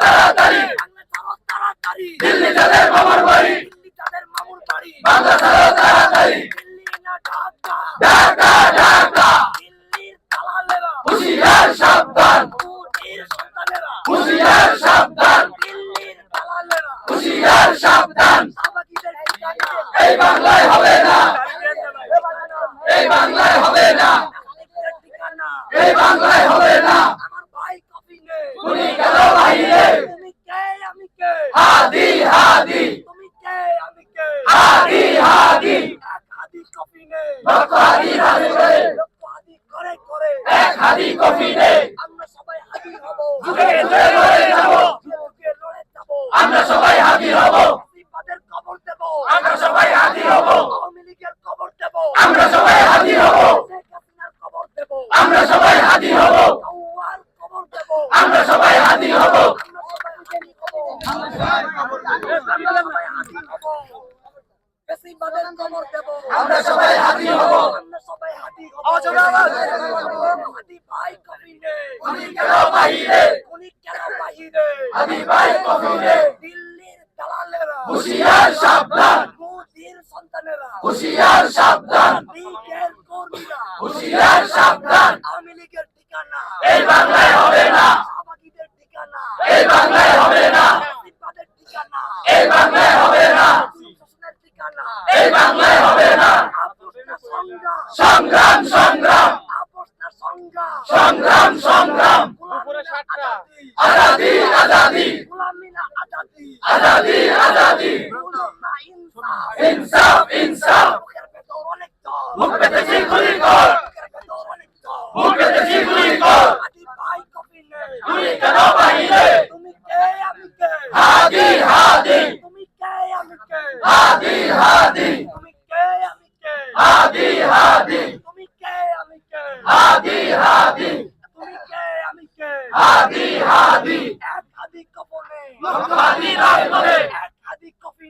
তাড়াতাড়ি। তাড়াতাড়ি। দিল্লি তাদের মামার বাড়ি। দিল্লি তাদের মামুর বাড়ি। বাংলা ছাড়ো তাড়াতাড়ি। দিল্লি না ঢাকা। ঢাকা ঢাকা। দিল্লির দালালেরা। হুশিয়ার সাবধান। মোদির সন্তানেরা। হুশিয়ার সাবধান। দিল্লির দালালেরা। হুশিয়ার সাবধান। এই বাংলায় হবে না। এই বাংলায় হবে না। এই বাংলায় হবে না আমার ভাই কফিনে তুমি কেন বাহিরে তুমি কে আমি কে হাদি হাদি তুমি কে আমি কে হাদি হাদি এক হাদি করে করে করে এক আমরা সবাই হাদি হব। যুগে যুগে লড়ে যাব যুগে লড়ে যাব আমরা সবাই হাদি হব। বিপদের কবর দেব আমরা সবাই হাদি হব। আওয়ামী লীগের কবর দেব। আমরা সবাই হাদি হব। শেখ হাসিনার কবর দেব আমরা সবাই হাদি হব কবর দেব। আমরা সবাই হাদি হব আমরা সবাই হাদি হব আমরা সবাই হাদি হব বেশিবাদের কবর দেব। আমরা সবাই হাদি হব। আমরা সবাই হাদি হব। হাদি ভাই কবিনে উনি কেন বাহিরে? উনি কেন বাহিরে? হাদি ভাই দিল্লির দালালেরা। হুশিয়ার সাবধান। মোদির সন্তানেরা। হুশিয়ার সাবধান। লীগের কর্মীরা। হুশিয়ার সাবধান আওয়ামী লীগের ঠিকানা এই বাংলায় হবে না শাহবাগীদের ঠিকানা এই বাংলায় হবে না বেশিবাদের ঠিকানা এই বাংলায় হবে না শাসনের ঠিকানা এই বাংলায় হবে না। সংগ্রাম সংগ্রাম। সংগ্রাম সংগ্রাম। আজাদি আজাদি। আজাদি আজাদি। ইনসাফ ইনসাফ। মুখ পেতেছি গুলি কর মুখ পেতেছি গুলি কর তুমি কেন বাহিরে? তুমি কে আমি কে হাদি হাদি। হাদি হাদি। তুমি কে আমি কে হাদি হাদি। তুমি কে আমি কে হাদি হাদি। তুমি কে আমি কে হাদি হাদি। এক হাদি রাজ করে এক